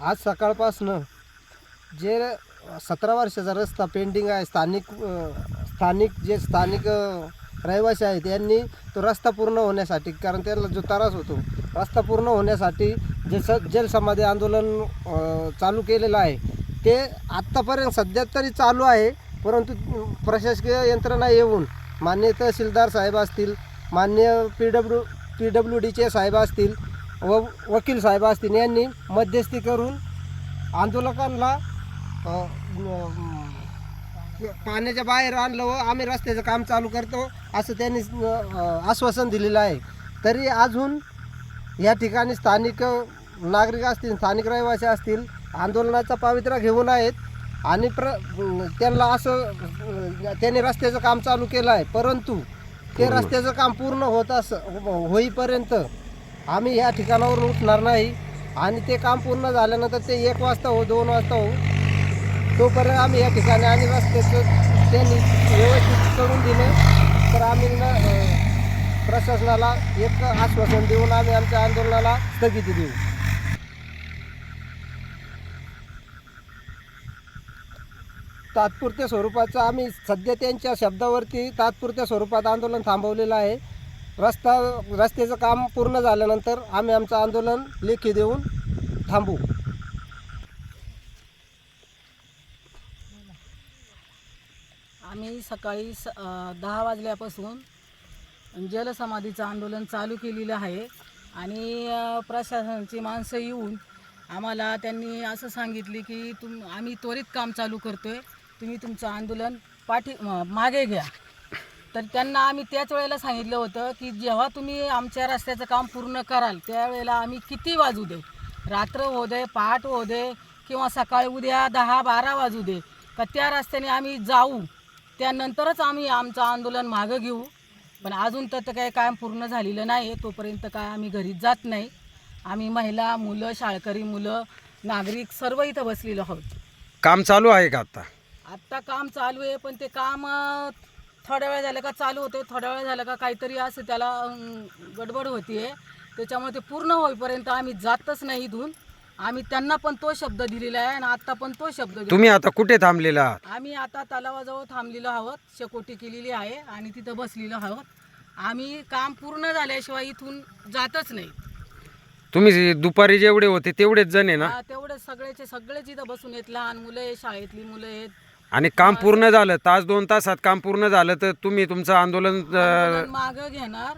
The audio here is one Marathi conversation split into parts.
आज सकाळपासनं जे सतरा वर्षाचा रस्ता पेंडिंग आहे स्थानिक स्थानिक जे स्थानिक रहिवासी आहेत यांनी तो रस्ता पूर्ण होण्यासाठी कारण त्यांना जो त्रास होतो रस्ता पूर्ण होण्यासाठी जे स जलसमाधी आंदोलन चालू केलेलं आहे ते आत्तापर्यंत सध्या तरी चालू आहे परंतु प्रशासकीय यंत्रणा येऊन मान्य तहसीलदार साहेब असतील मान्य पी डब्ल्यू पी डब्ल्यू डीचे साहेब असतील व वकील साहेब असतील यांनी मध्यस्थी करून आंदोलकांना पाण्याच्या बाहेर आणलं व आम्ही रस्त्याचं काम चालू करतो असं त्यांनी आश्वासन दिलेलं आहे. तरी अजून या ठिकाणी स्थानिक नागरिक असतील स्थानिक रहिवासी असतील आंदोलनाचा पावित्रा घेऊन आहेत आणि प्र त्यांना असं त्यांनी रस्त्याचं काम चालू केलं आहे. परंतु ते रस्त्याचं काम पूर्ण होत असं होईपर्यंत आम्ही ह्या ठिकाणावरून उठणार नाही. आणि ते काम पूर्ण झाल्यानंतर ते एक वाजता हो दोन वाजता हो तोपर्यंत आम्ही या ठिकाणी आणि रस्त्याचं त्यांनी व्यवस्थित करून दिले. तर आम्ही न प्रशासनाला एक आश्वासन देऊन आम्ही आमच्या आंदोलनाला स्थगिती देऊ. तात्पुरत्या स्वरूपाचं आम्ही सध्या त्यांच्या शब्दावरती तात्पुरत्या स्वरूपात आंदोलन थांबवलेलं आहे. रस्ता रस्त्याचं काम पूर्ण झाल्यानंतर आम्ही आमचं आंदोलन लेखी देऊन थांबू. आम्ही सकाळी स दहा वाजल्यापासून जलसमाधीचं आंदोलन चालू केलेलं आहे आणि प्रशासनाची माणसं येऊन आम्हाला त्यांनी असं सांगितले की तुम आम्ही त्वरित काम चालू करतो आहे तुम्ही तुमचं आंदोलन पाठी मागे घ्या. तर त्यांना आम्ही त्याच वेळेला सांगितलं होतं की जेव्हा तुम्ही आमच्या रस्त्याचं काम पूर्ण कराल त्यावेळेला आम्ही किती वाजू दे? रात्र होऊ दे पहाट होऊ दे किंवा सकाळी उद्या दहा बारा वाजू दे का त्या रस्त्याने आम्ही जाऊ त्यानंतरच आम्ही आमचं आंदोलन मागं घेऊ. पण अजून तर ते काही काम पूर्ण झालेलं नाही तोपर्यंत काय आम्ही घरी जात नाही. आम्ही महिला मुलं शाळकरी मुलं नागरिक सर्व इथं बसलेलो आहोत. काम चालू आहे का आता? आत्ता काम चालू आहे पण ते काम थोड्या वेळ झालं का चालू होते थोड्या वेळ झालं का काहीतरी असं त्याला गडबड होतीये. त्याच्यामुळे ते पूर्ण होईपर्यंत आम्ही जातच नाही इथून. आम्ही त्यांना पण तो शब्द दिलेला आहे आणि आत्ता पण तो शब्द. तुम्ही आता कुठे थांबलेला? आहात आम्ही आता तलावाजवळ थांबलेलो आहोत शेकोटी केलेली आहे आणि तिथं बसलेलो आहोत. आम्ही काम पूर्ण झाल्याशिवाय इथून जातच नाही. तुम्ही दुपारी जेवढे होते तेवढेच जण आहे ना? हा, तेवढे सगळेचे सगळेच इथं बसून आहेत. लहान मुलं आहेत शाळेतली मुलं आहेत आणि काम पूर्ण झालं तास दोन तासात काम पूर्ण झालं तर तुम्ही तुमचं आंदोलन मागं घेणार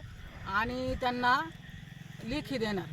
आणि त्यांना लेखी देणार.